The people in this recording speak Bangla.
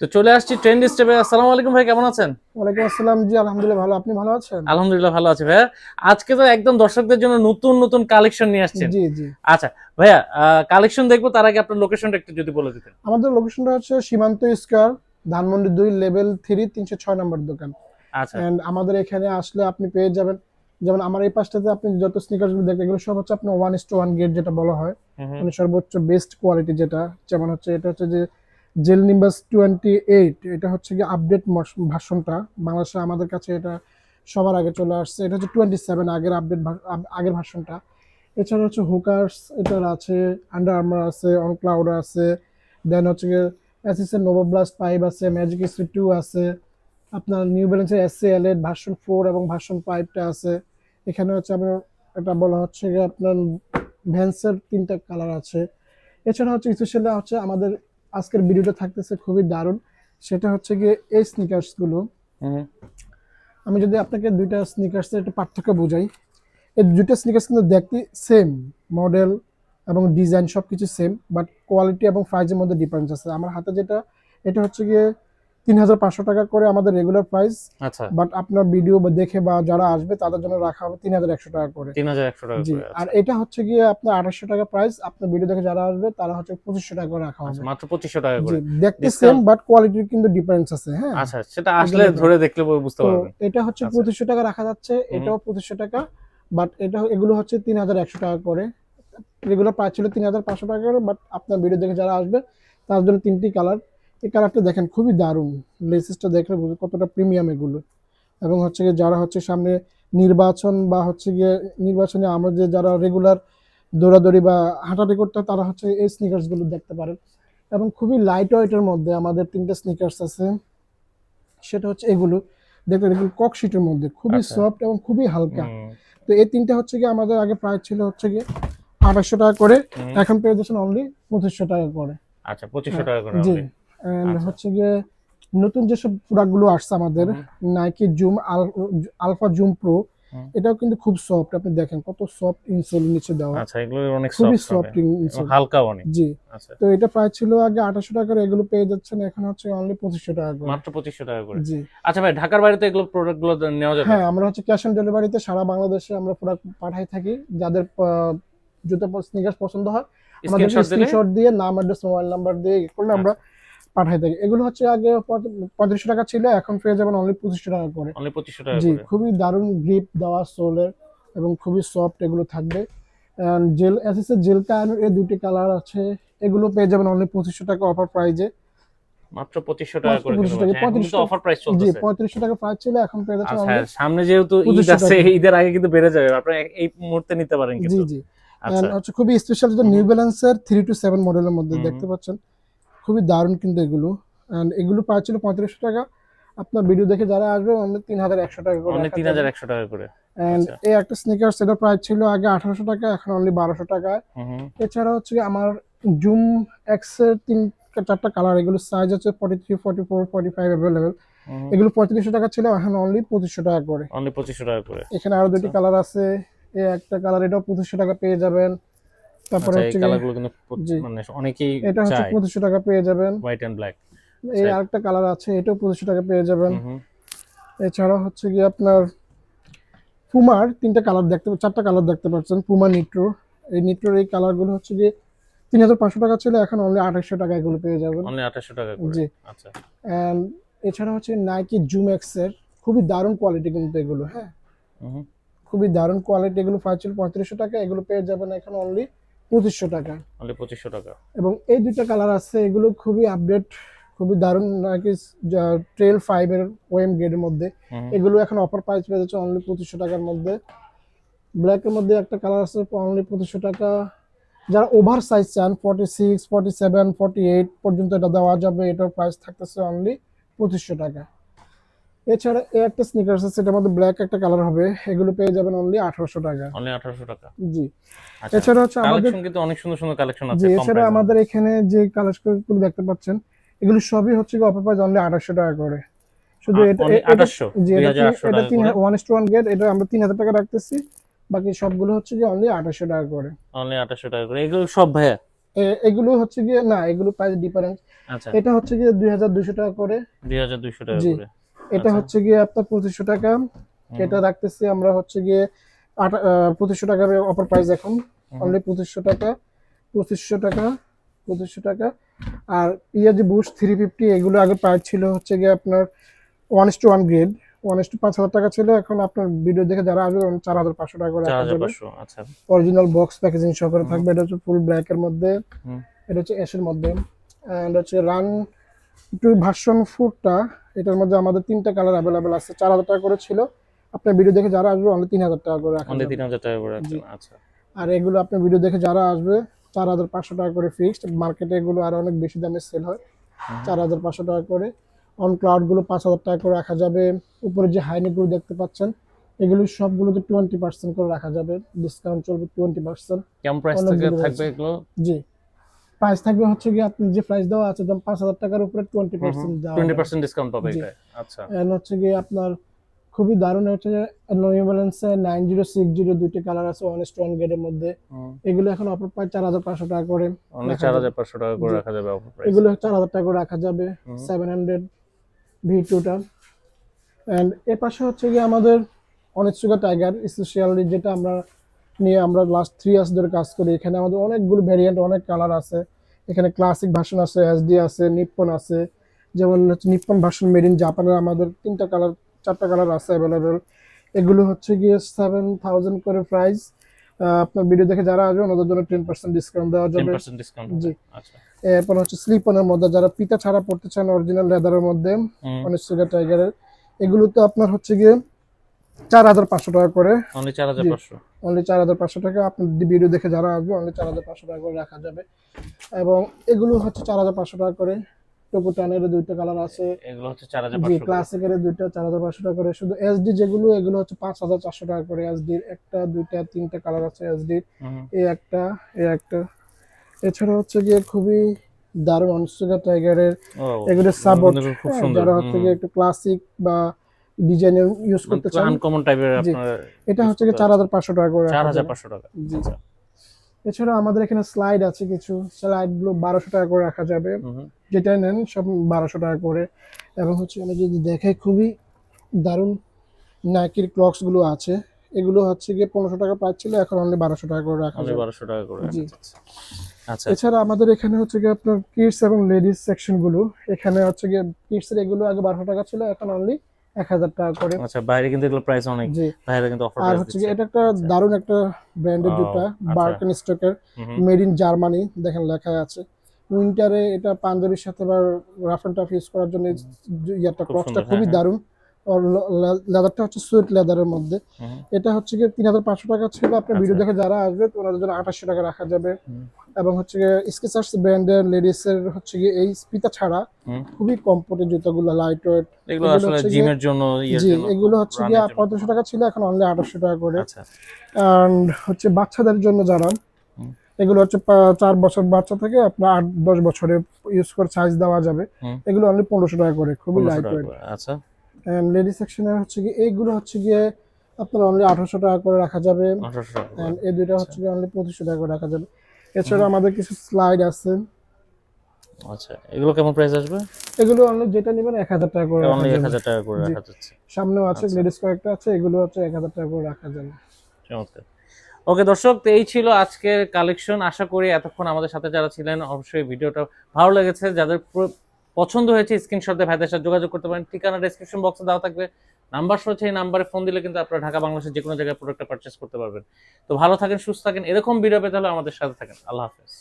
তো চলে আসছি ট্রেন্ড স্টেপে আসসালামু আলাইকুম ভাই কেমন আছেন? ওয়ালাইকুম আসসালাম জি আলহামদুলিল্লাহ ভালো। আপনি ভালো আছেন? আলহামদুলিল্লাহ ভালো আছি ভাইয়া। আজকে তো একদম দর্শকদের জন্য নতুন নতুন কালেকশন নিয়ে আসছেন। জি জি। আচ্ছা ভাইয়া কালেকশন দেখব তার আগে আপনার লোকেশনটা একটু যদি বলে দিতেন। আমাদের লোকেশনটা হচ্ছে সীমান্ত স্কয়ার ধানমন্ডি দুই লেভেল থ্রি তিনশো ছয় নম্বর দোকান। আচ্ছা। এন্ড আমাদের এখানে আসলে আপনি পেয়ে যাবেন। যেমন আমার এই পাশটাতে আপনি যত স্নিকারগুলো দেখেন এগুলো সব হচ্ছে আপনার one is to one get যেটা বলা হয়। মানে সর্বোচ্চ বেস্ট কোয়ালিটি যেটা। যেমন হচ্ছে এটা হচ্ছে যে জেল নিম্বাস টোয়েন্টি এইট এটা হচ্ছে কি আপডেট ভাষণটা। বাংলাদেশে আমাদের কাছে এটা সবার আগে চলে আসছে। এটা হচ্ছে টোয়েন্টি সেভেন আগের আপডেট আগের ভার্সনটা এছাড়া হচ্ছে হুকার্স এটার আছে আন্ডার আর্মার আছে অন ক্লাউড আছে। দেন হচ্ছে গিয়ে অ্যাসিসের নোভোব্লাস্ট ফাইভ আছে ম্যাজিক স্পিড টু আছে। আপনার নিউ ব্যালেন্সের এস সি এল এর ভার্সন ফোর এবং ভার্সন ফাইভটা আছে। এখানে হচ্ছে আপনার এটা বলা হচ্ছে গিয়ে আপনার ভ্যান্সের তিনটা কালার আছে। এছাড়া হচ্ছে স্পেশালি হচ্ছে আমাদের আজকের ভিডিওটা থাকতেছে খুবই দারুণ। সেটা হচ্ছে গিয়ে এই স্নিকার্সগুলো। আমি যদি আপনাকে দুইটা স্নিকার্সের একটা পার্থক্য বোঝাই এই দুইটা স্নিকার্স কিন্তু দেখতে সেম মডেল এবং ডিজাইন সব কিছু সেম বাট কোয়ালিটি এবং প্রাইসের মধ্যে ডিফারেন্স আছে। আমার হাতে যেটা এটা হচ্ছে গিয়ে তিন হাজার পাঁচশো টাকা করে আমাদের রেগুলার প্রাইস আচ্ছা। বাট আপনার ভিডিও দেখে বা যারা আসবে তাদের জন্য রাখা হবে তিন হাজার একশো টাকা করে। তিন হাজার একশো টাকা জি আচ্ছা। আর এটা হচ্ছে গিয়ে আপনার আঠাশশো টাকা প্রাইস আপনার ভিডিও দেখে যারা আসবে তারা হচ্ছে পঁচিশশো টাকা করে রাখা আচ্ছা, হবে। মাত্র পঁচিশশো টাকা করে। দেখতে সেম বাট কোয়ালিটির কিন্তু ডিফারেন্স আছে হ্যাঁ। আচ্ছা সেটা আসলে ধরে দেখলে বুঝতে পারবেন। এটা হচ্ছে আচ্ছা। পঁচিশশো টাকা রাখা যাচ্ছে এটাও পঁচিশশো টাকা বাট এটা এগুলো হচ্ছে তিন হাজার একশো টাকা করে। রেগুলার প্রাইস ছিল তিন হাজার পাঁচশো টাকা করে বাট আপনার ভিডিও দেখে যারা আসবে তার জন্য তিনটি কালার এই কালারটা দেখেন খুবই দারুণ। লেসেসটা দেখলে কতটা প্রিমিয়াম এগুলো। এবং হচ্ছে গিয়ে যারা হচ্ছে সামনে নির্বাচন বা হচ্ছে গিয়ে নির্বাচনে আমরা যে যারা রেগুলার দৌড়াদৌড়ি বা হাঁটাহাঁটি করতে তারা হচ্ছে এই স্নিকার্সগুলো দেখতে পারেন। এবং খুবই লাইট ওয়েটের মধ্যে আমাদের তিনটে স্নিকার্স আছে। সেটা হচ্ছে এগুলো। দেখবেন এগুলো ককশিটের মধ্যে। খুবই আচ্ছা। সফট এবং খুবই হালকা। তো এই তিনটা হচ্ছে গিয়ে আমাদের আগে প্রাইস ছিল হচ্ছে গিয়ে আঠাশশো টাকা করে। এখন পেয়ে যাচ্ছেন অনলি পঁচিশশো টাকা করে। আচ্ছা পঁচিশশো টাকা করে জি। আচ্ছা। হচ্ছে গিয়ে নতুন যেসব প্রোডাক্টগুলো আসছে আমাদের Nike Zoom Alpha Zoom Pro এটাও কিন্তু খুব সফট আপনি দেখেন কত সফট ইনসোল নিচে দেওয়া। আচ্ছা এগুলো অনেক খুবই সফট ইনসোল হালকা অনেক। জি। আচ্ছা। তো এটা প্রাইস ছিল আগে আঠাশশো টাকা এগুলো পেয়ে যাচ্ছেন এখন হচ্ছে অনলি পঁচিশশো টাকা করে। মাত্র পঁচিশশো টাকা করে। জি। আচ্ছা ভাই ঢাকার বাইরে তো এগুলো প্রোডাক্টগুলো নেওয়া যাবে? হ্যাঁ আমরা হচ্ছে ক্যাশ অন ডেলিভারিতে সারা বাংলাদেশে আমরা প্রোডাক্ট পাঠাই থাকি। যাদের জুতো স্নিকার্স পছন্দ হয় আমাদের স্ক্রিনশট দিয়ে নাম অ্যাড্রেস মোবাইল নাম্বার দিয়ে করলে আমরা পাঠাই থাকি। এগুলো হচ্ছে আগে পঁয়ত্রিশশো টাকা ছিল এখন পেয়ে যাবেন অনলি পঁচিশশো টাকা করে। অনলি পঁচিশশো টাকা জি খুবই দারুণ গ্রিপ দেওয়া সোলের এবং খুবই সফট এগুলো থাকবে। জেল অ্যাসিসের জেল কায়নের এই দুটি কালার আছে। এগুলো পেয়ে যাবেন অনলি পঁচিশশো টাকা অফার প্রাইজে মাত্র পঁচিশশো টাকা করে 2500 3500 অফার প্রাইস জি চলতেছে। পঁয়ত্রিশশো টাকা প্রাইস ছিল এখন পেয়ে যাচ্ছেন আচ্ছা সামনে যেহেতু ঈদ আছে ঈদের আগে কিন্তু বেড়ে যাবে। আপনারা এই মুহূর্তে নিতে পারেন জি কিন্তু। জি। আচ্ছা। হচ্ছে খুবই স্পেশাল যেটা নিউ ব্যালেন্সের থ্রি টু সেভেন মডেলের মধ্যে দেখতে পাচ্ছেন। খুবই দারুণ কিন্তু এগুলো। অ্যান্ড এগুলো প্রাইস ছিল পঁয়ত্রিশশো টাকা। আপনার ভিডিও দেখে যারা আসবে অনলি তিন হাজার একশো টাকা করে অনলি তিন হাজার একশো টাকা করে। অ্যান্ড আচ্ছা। এই একটা স্নিকার সেটা প্রাইস ছিল আগে আঠারোশো টাকা এখন অনলি বারোশো টাকা হুম হুম। এছাড়া হচ্ছে আমার জুম এক্সের তিন চারটা কালার এগুলো সাইজ হচ্ছে forty three forty four forty five available এগুলো পঁয়ত্রিশশো টাকা ছিল এখন অনলি পঁচিশশো টাকা করে। অনলি পঁচিশশো টাকা করে। এখানে আরও দুটি আচ্ছা। কালার আছে। এই একটা কালার এটাও পঁচিশশো টাকা পেয়ে যাবেন। তারপরে আচ্ছা এই হচ্ছে কালারগুলো কিন্তু মানে অনেকেই এটা হচ্ছে চায় পঁচিশশো টাকা পেয়ে যাবেন। হোয়াইট এন্ড ব্ল্যাক এই আচ্ছা। আরেকটা কালার আছে এটাও পঁচিশশো টাকা পেয়ে যাবেন। এছাড়া হচ্ছে গিয়ে আপনার পুমার তিনটা কালার দেখতে চারটা কালার দেখতে পাচ্ছেন পুমা নিট্রো এই নিট্রোর এই কালারগুলো হচ্ছে গিয়ে তিন হাজার পাঁচশো টাকা ছিল এখন অনলি আঠাশশো টাকা এগুলো পেয়ে যাবেন। অনলি আঠাশশো টাকা জি। আচ্ছা। এছাড়া হচ্ছে নাইকি জুম এক্সের খুবই দারুণ কোয়ালিটি কিন্তু এগুলো হ্যাঁ। খুবই দারুণ কোয়ালিটি এগুলো প্রাইস ছিল পঁয়ত্রিশশো টাকা এগুলো পেয়ে যাবেন এখন অনলি পঁচিশশো টাকা। অনলি পঁচিশশো টাকা। এবং এই দুইটা কালার আছে এগুলো খুবই আপডেট খুবই দারুণ নাকি ট্রেল ফাইভের ওএম গ্রেডের মধ্যে। এগুলো এখন অফার প্রাইস পেয়ে যাচ্ছে অনলি পঁচিশশো টাকার মধ্যে। ব্ল্যাকের মধ্যে একটা কালার আছে অনলি পঁচিশশো টাকা। যারা ওভার সাইজ চান forty six forty seven forty eight পর্যন্ত এটা দেওয়া যাবে এটার প্রাইস থাকতেছে অনলি পঁচিশশো টাকা। এছাড়া এই একটা স্নিকার্স আছে সেটার মধ্যে ব্ল্যাক একটা কালার হবে এগুলো পেয়ে যাবেন অনলি আঠারোশো টাকা। অনলি আঠারোশো টাকা? জি। আচ্ছা এছাড়া হচ্ছে আমাদের কিন্তু অনেক সুন্দর সুন্দর কালেকশন আছে এছাড়া আমাদের এখানে যে কালেকশনগুলো দেখতে পাচ্ছেন এগুলো সবই হচ্ছে অফার প্রাইস অনলি আঠাশশো টাকা করে। শুধু এটা only এটা- 2800, জি এটা 2800 তিন- এটা টাকা one is to one get এটা আমরা তিন হাজার টাকা রাখতেছি বাকি সবগুলো হচ্ছে গিয়ে অনলি আঠাশশো টাকা করে। অনলি আঠাশশো টাকা করে এগুলো সব ভাইয়া? এগুলো হচ্ছে গিয়ে না এগুলো প্রাইস ডিফারেন্স আচ্ছা। এটা হচ্ছে গিয়ে দুই হাজার দুশো টাকা করে। দুই হাজার দুইশো টাকা জি। করে। এটা আচ্ছা। হচ্ছে গিয়ে আপনার পঁচিশশো টাকা। এটা রাখতেছি আমরা হচ্ছে গিয়ে পঁচিশশো টাকা অফার প্রাইস এখন। অনলি পঁচিশশো টাকা পঁচিশশো টাকা পঁচিশশো টাকা। আর ইয়ে যে বুশ থ্রি ফিফটি এগুলো আগে প্রাইস ছিল হচ্ছে গিয়ে আপনার one is to one grade one is to পাঁচ হাজার টাকা ছিল এখন আপনার ভিডিও দেখে যারা আসবে চার হাজার পাঁচশো টাকা করে অরিজিনাল বক্স প্যাকেজিং সহকারে থাকবে এটা হচ্ছে ফুল ব্ল্যাক এর মধ্যে। এটা হচ্ছে এসের মধ্যে। এন্ড হচ্ছে রান টু ভার্সন ফোরটা এটার মধ্যে আমাদের তিনটা কালার অ্যাভেলেবেল আছে চার হাজার টাকা করে ছিল। আপনার ভিডিও দেখে যারা আসবে অনলি তিন হাজার টাকা করে রাখা অনলি যাবে। তিন হাজার টাকা করে রাখছেন আচ্ছা। আর এগুলো আপনার ভিডিও দেখে যারা আসবে চার হাজার পাঁচশো টাকা করে ফিক্সড মার্কেটে এগুলো আরও অনেক বেশি দামে সেল হয়। চার হাজার পাঁচশো টাকা করে। অন ক্লাউডগুলো পাঁচ হাজার টাকা করে রাখা যাবে। উপরে যে হাইনেটগুলো দেখতে পাচ্ছেন এগুলো সবগুলোতে টোয়েন্টি পার্সেন্ট করে রাখা যাবে। ডিসকাউন্ট চলবে টোয়েন্টি পার্সেন্ট কেমন প্রাইস থেকে থাকবে এগুলো? জি। প্রাইস থাকবে হচ্ছে কি আপনি যে প্রাইস দেওয়া আছে দাম পাঁচ হাজার টাকার উপরে twenty percent twenty. Percent discount পাবে এটা আচ্ছা। And হচ্ছে গিয়ে আপনার খুবই দারুণ হচ্ছে যে নিউ ব্যালেন্সে নাইন জিরো সিক্স জিরো দুইটি কালার আছে ওয়ান স্টোন গেটের মধ্যে। এগুলো এখন অফার প্রায় চার হাজার পাঁচশো টাকা করে চার হাজার পাঁচশো টাকা করে রাখা যাবে এগুলো চার হাজার টাকা করে রাখা যাবে। সেভেন হান্ড্রেড ভি টুটা অ্যান্ড এর পাশে হচ্ছে গিয়ে আমাদের অনেক টাইগার স্পেশালি যেটা আমরা নিয়ে আমরা লাস্ট থ্রি ইয়ার্স ধরে কাজ করি। এখানে আমাদের অনেকগুলো ভ্যারিয়েন্ট অনেক কালার আছে। এখানে ক্লাসিক ভার্সন আছে এসডি আছে নিপ্পন আছে। যেমন হচ্ছে নিপ্পন ভার্সন মেড ইন জাপানের আমাদের তিনটা কালার চারটা কালার আছে অ্যাভেলেবেল এগুলো হচ্ছে গিয়ে সেভেন থাউজেন্ড করে প্রাইস আপনার ভিডিও দেখে যারা আসবে ওনাদের জন্য টেন পার্সেন্ট ডিসকাউন্ট দেওয়া যাবে ডিসকাউন্ট জি। আচ্ছা। এরপর হচ্ছে স্লিপনের মধ্যে যারা পিতা ছাড়া পড়তে চান অরিজিনাল লেদারের মধ্যে অনেক সুগার টাইগারের এগুলো তো আপনার হচ্ছে গিয়ে চার হাজার পাঁচশো টাকা করে। অনলি চার হাজার। পাঁচশো। অনলি চার হাজার পাঁচশো টাকা। আপনার ভিডিও দেখে যারা আসবে অনলি চার হাজার পাঁচশো টাকা করে রাখা যাবে। এবং এগুলো হচ্ছে চার হাজার পাঁচশো টাকা করে। টোকো টানের দুইটা কালার আছে। এগুলো হচ্ছে চার হাজার পাঁচশো ক্লাসিকের দুইটা চার হাজার পাঁচশো টাকা করে। শুধু এসডি যেগুলো এগুলো হচ্ছে পাঁচ হাজার চারশো টাকা করে এসডির একটা দুইটা তিনটা কালার আছে এসডির এই একটা এই একটা। এছাড়া হচ্ছে গিয়ে খুবই দারুণ অনস্টুগা টাইগারের এগুলো সাপোর্ট খুব সুন্দর। যারা হচ্ছে গিয়ে একটু ক্লাসিক বা ডিজাইনের ইউজ করতে চান? আনকমন টাইপের আপনার এটা হচ্ছে গিয়ে চার হাজার পাঁচশো টাকা করে চার রাখা হাজার যাবে। পাঁচশো টাকা। জি। আচ্ছা। এছাড়া আমাদের এখানে স্লাইড আছে কিছু। স্লাইডগুলো বারোশো টাকা করে রাখা যাবে। যেটা নেন সব বারোশো টাকা করে। এবং হচ্ছে আমি যদি দেখাই খুবই দারুণ নাইকির ক্লক্সগুলো আছে। এগুলো হচ্ছে গিয়ে পনেরোশো টাকা প্রাইস ছিল এখন অনলি বারোশো টাকা করে রাখা যাবে। বারোশো টাকা করে জি। আচ্ছা। এছাড়া আমাদের এখানে হচ্ছে গিয়ে আপনার কিডস এবং লেডিস সেকশনগুলো। এখানে হচ্ছে গিয়ে কিডস এর এগুলো আগে বারোশো টাকা ছিল এখন অনলি এক হাজার টাকা করে। আচ্ছা বাইরে কিন্তু এগুলো প্রাইস অনেক। বাইরে কিন্তু অফার আর হচ্ছে এটা একটা দারুণ একটা ব্র্যান্ডের জুতা আচ্ছা। বার্কেন স্টকের মেড ইন জার্মানি দেখেন লেখা আছে। উইন্টারে এটা পাঞ্জাবির সাথে বা রাফ এন্ড টাফ ইউজ করার জন্য ইয়াটা খুব খুবই হ্যাঁ, দারুণ। আর লেদারটা হচ্ছে সুইট লেদারের মধ্যে। এটা হচ্ছে গিয়ে তিন হাজার পাঁচশো টাকা ছিল। আপনার ভিডিও আচ্ছা। দেখে যারা আসবে ওনাদের জন্য আঠাশশো টাকা রাখা যাবে। এবং হচ্ছে স্কেচার্স ব্র্যান্ডের লেডিস এর হচ্ছে গিয়ে এই স্পিতা ছাড়া। খুবই কমফোর্টের জুতাগুলো লাইট ওয়েট এগুলো আসলে জিমের জন্য জি এগুলো হচ্ছে গিয়ে পঁয়ত্রিশশো টাকা ছিল এখন অনলি আঠাশশো টাকা করে। আচ্ছা। অ্যান্ড হচ্ছে বাচ্চাদের জন্য যারা এগুলো হচ্ছে চার বছর বাচ্চা থেকে আপনার আট দশ বছরে ইউজ করে সাইজ দেওয়া যাবে। এগুলো অনলি পনেরোশো টাকা করে খুবই লাইট ওয়েট করে। আচ্ছা লেডি সেকশনে হচ্ছে গিয়ে এইগুলো হচ্ছে গিয়ে আপনার অনলি আঠারোশো টাকা করে রাখা যাবে। টাকা অ্যান্ড এই দুইটা হচ্ছে গিয়ে অনলি পঁচিশশো টাকা করে রাখা যাবে। এছাড়া আমাদের কিছু স্লাইড আছে। আচ্ছা এগুলো কেমন প্রাইস আসবে? এগুলো অনলি যেটা নেবেন এক হাজার টাকা করে অনলি এক যাবে। হাজার টাকা করে রাখা যাচ্ছে। সামনেও আছে আচ্ছা। লেডিস কয়েকটা আছে এগুলো হচ্ছে এক হাজার টাকা করে রাখা যাবে। চমৎকার। ওকে দর্শক তো এই ছিল আজকের কালেকশন আশা করি এতক্ষণ আমাদের সাথে যারা ছিলেন অবশ্যই ভিডিওটা ভালো লেগেছে। যাদের পছন্দ হয়েছে স্ক্রিনশট দিয়ে ভাইদের সাথে যোগাযোগ করতে পারেন। ঠিকানা ডেসক্রিপশন বক্সে দেওয়া থাকবে। নাম্বার সহ এই নাম্বারে ফোন দিলে কিন্তু আপনারা ঢাকা, বাংলাদেশের যে কোনো জায়গায় প্রোডাক্টটা পারচেস করতে পারবেন। তো ভালো থাকেন, সুস্থ থাকেন, এরকম ভিডিও পেতে হলে আমাদের সাথে থাকেন। আল্লাহ হাফেজ।